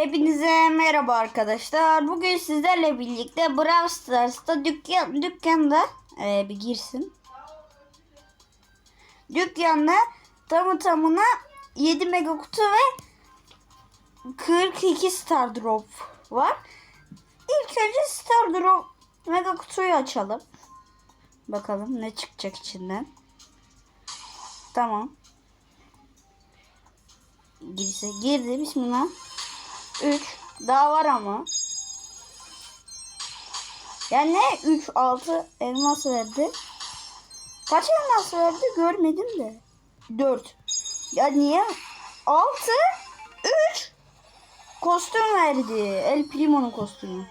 Hepinize merhaba arkadaşlar. Bugün sizlerle birlikte Brawl Stars'ta dükkan, dükkanda ee, bir girsin. Dükkanda tamı tamına 7 mega kutu ve 42 star drop var. İlk önce star drop mega kutuyu açalım. Bakalım ne çıkacak içinden. Tamam. Girse girdi bismillah. 3 daha var ama. Yani ne 3 6 elmas verdi. Kaç elmas verdi görmedim de. 4. Ya niye? 6 3 kostüm verdi. El Primo'nun kostümü.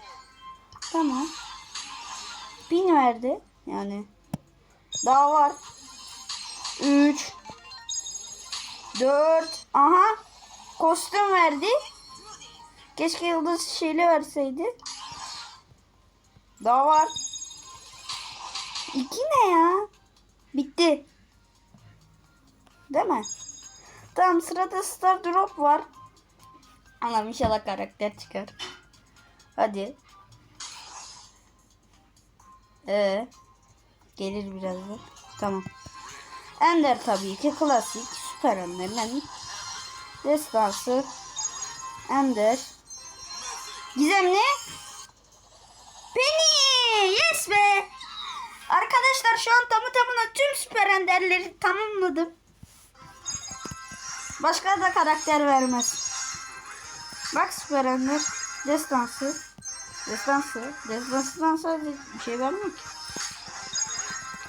Tamam. 1000 verdi. Yani daha var. 3 4 Aha kostüm verdi. Keşke yıldız şeyli verseydi. Daha var. İki ne ya? Bitti. Değil mi? Tamam sırada Star Drop var. Anam inşallah karakter çıkar. Hadi. Ee, gelir birazdan. Tamam. Ender tabii ki klasik. Süper Ender'in destansı. Ender. Gizemli. Penny. Yes be. Arkadaşlar şu an tamı tamına tüm süper enderleri tamamladım. Başka da karakter vermez. Bak süper ender. Destansı. Destansı. Destansıdan sadece bir şey vermiyor ki.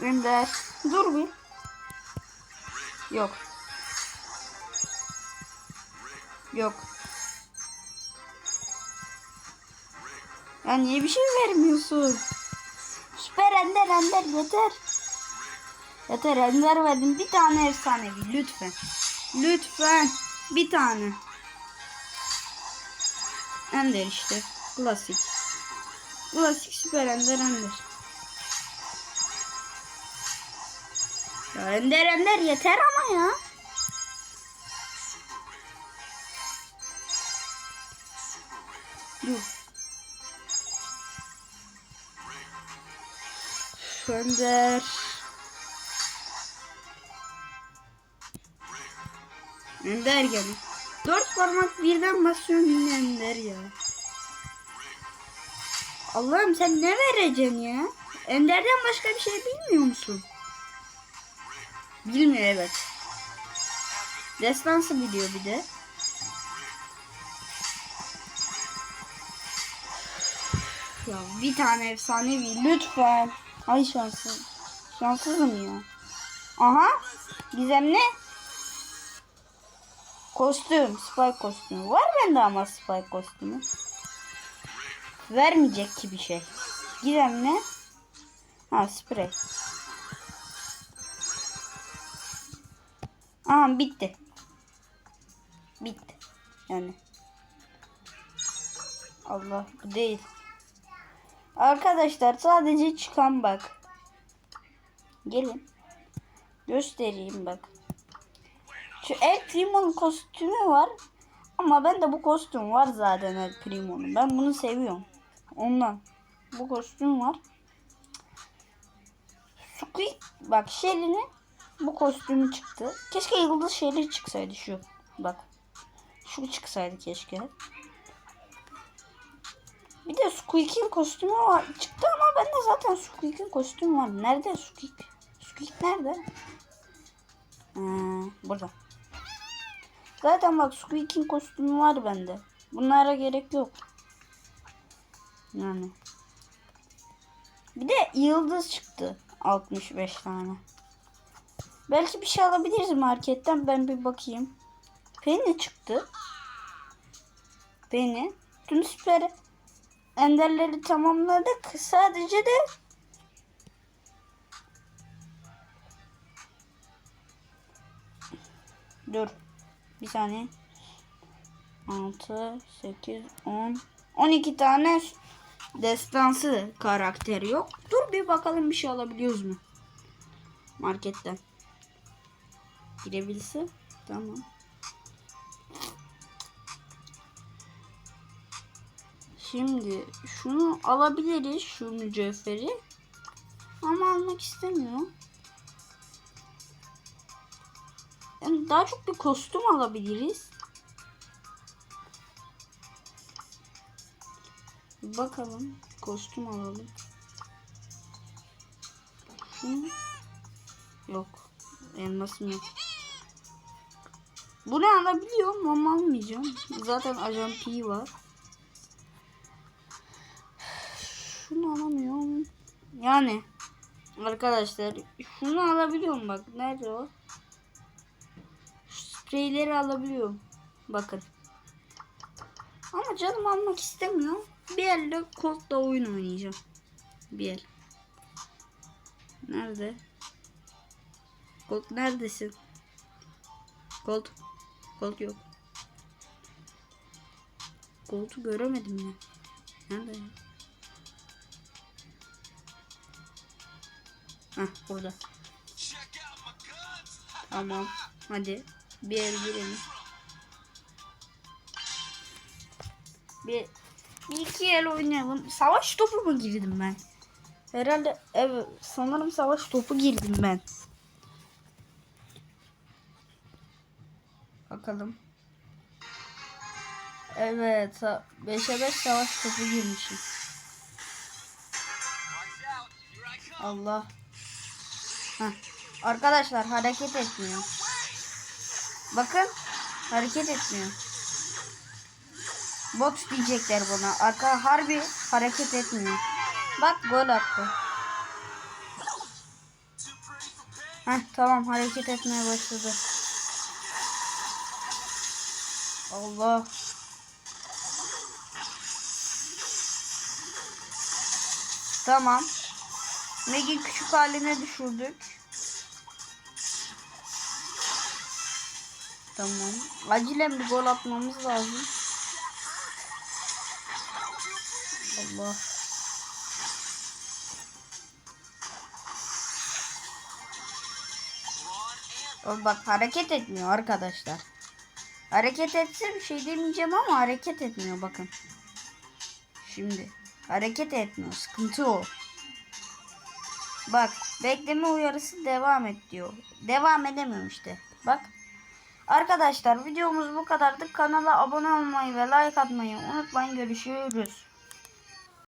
Ender. Dur bir. Yok. Yok. Ya niye bir şey vermiyorsun? Süper ender ender yeter. Yeter ender verdim. Bir tane efsanevi lütfen. Lütfen. Bir tane. Ender işte. Klasik. Klasik süper ender ender. Ya ender ender yeter ama ya. Dur. Önder. Önder geldi. Dört parmak birden basıyorsun yine Önder ya. Allah'ım sen ne vereceksin ya? Ender'den başka bir şey bilmiyor musun? Bilmiyor evet. Destansı biliyor bir de. Ya bir tane efsanevi lütfen. Ay şanssız. Şanssızım ya. Aha. Gizemli. Kostüm. Spike kostümü. Var bende ama Spike kostümü. Vermeyecek ki bir şey. Gizemli. Ha sprey. Aha bitti. Bitti. Yani. Allah bu değil. Arkadaşlar sadece çıkan bak. Gelin. Göstereyim bak. Şu El Primo'nun kostümü var. Ama ben de bu kostüm var zaten El Primo'nun. Ben bunu seviyorum. Ondan. Bu kostüm var. Squeak. Bak Shelly'nin bu kostümü çıktı. Keşke yıldız Shelly çıksaydı şu. Bak. Şu çıksaydı keşke. Bir de Squeak'in kostümü var. Çıktı ama bende zaten Squeak'in kostümü var. Nerede Squeak? Squeak nerede? Hmm, burada. Zaten bak Squeak'in kostümü var bende. Bunlara gerek yok. Yani. Bir de yıldız çıktı. 65 tane. Belki bir şey alabiliriz marketten. Ben bir bakayım. Penny çıktı. Penny. Tüm süper enderleri tamamladık. Sadece de Dur. Bir saniye. 6 8 10 12 tane destansı karakteri yok. Dur bir bakalım bir şey alabiliyoruz mu? Marketten. Girebilse. Tamam. Şimdi şunu alabiliriz şu mücevheri. Ama almak istemiyor. Yani daha çok bir kostüm alabiliriz. Bakalım kostüm alalım. Şunu yok. Elmasım yok. Bunu alabiliyorum ama almayacağım. Zaten ajan P var. Yani arkadaşlar şunu alabiliyorum bak. Nerede o? Şu spreyleri alabiliyorum. Bakın. Ama canım almak istemiyor. Bir elle Colt'la oyun oynayacağım. Bir el. Nerede? Colt neredesin? Colt. Colt yok. Colt'u göremedim ya. Nerede ya? Hah burada. Tamam. Hadi. Bir el girelim. Bir, bir iki el oynayalım. Savaş topu mu girdim ben? Herhalde evet sanırım savaş topu girdim ben. Bakalım. Evet 5'e 5 savaş topu girmişim. Allah. Heh. Arkadaşlar hareket etmiyor. Bakın hareket etmiyor. Bot diyecekler buna. Arka harbi hareket etmiyor. Bak gol attı. Heh tamam hareket etmeye başladı. Allah. Tamam. Meg'i küçük haline düşürdük. Tamam. Acilen bir gol atmamız lazım. Allah. Oğlum Bak hareket etmiyor arkadaşlar. Hareket etse bir şey demeyeceğim ama hareket etmiyor bakın. Şimdi hareket etmiyor. Sıkıntı o. Bak bekleme uyarısı devam et diyor. Devam edemiyorum işte. Bak. Arkadaşlar videomuz bu kadardı. Kanala abone olmayı ve like atmayı unutmayın. Görüşürüz.